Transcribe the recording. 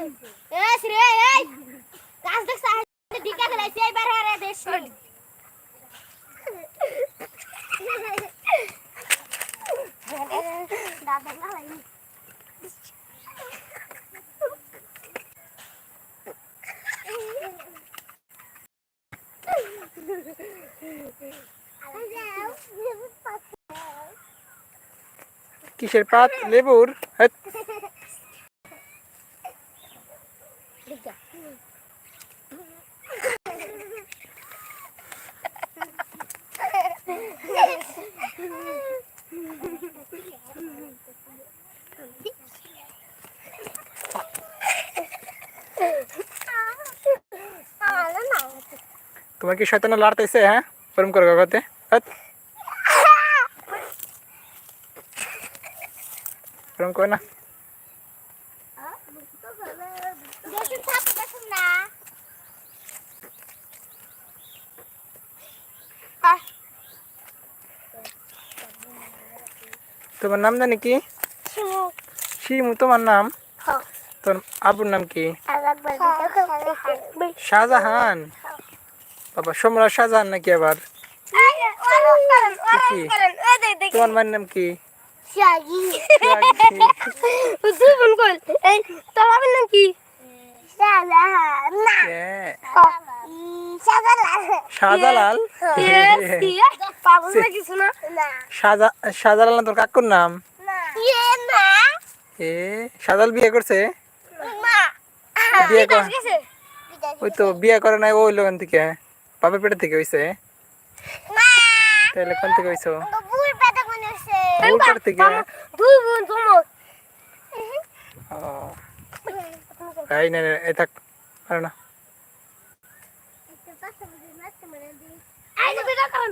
এ শ্রী এই কাজ দেখছ ডিকা ফেলাইছে এইবার হারে দেশ দাদা না ভাই কিসের পাত লেবুর হেৎ, তোমার কি শয়তানা লড়তেছে হ্যাঁ ওরম করে কাকাতে হেৎ, ওরম করে না তোমার নাম জানি কি? শিমু। তোমার নাম? তোর আবুর নাম কি? শাহজাহান। বাবা সম্রাট শাহজাহান নাকি আবার? তোমার মায়ের নাম কি? নাম কি? এ, শাহজালাল। শাহজালাল? শাহজালাল তোর কাকুর নাম? এ শাহজাল বিয়ে করছে? বিয়ে কর ওই তো বিয়ে করে নাই ওই লোকান থেকে। বাপের পেটের থেকে হইছে? মা তাহলে কোন থেকে হইছো? বুর পেটে কোন হইছে? ওই পেট থেকে? দুই বোন তোমার তাই না এই থাক। পারে না। আই তো বিটা করুন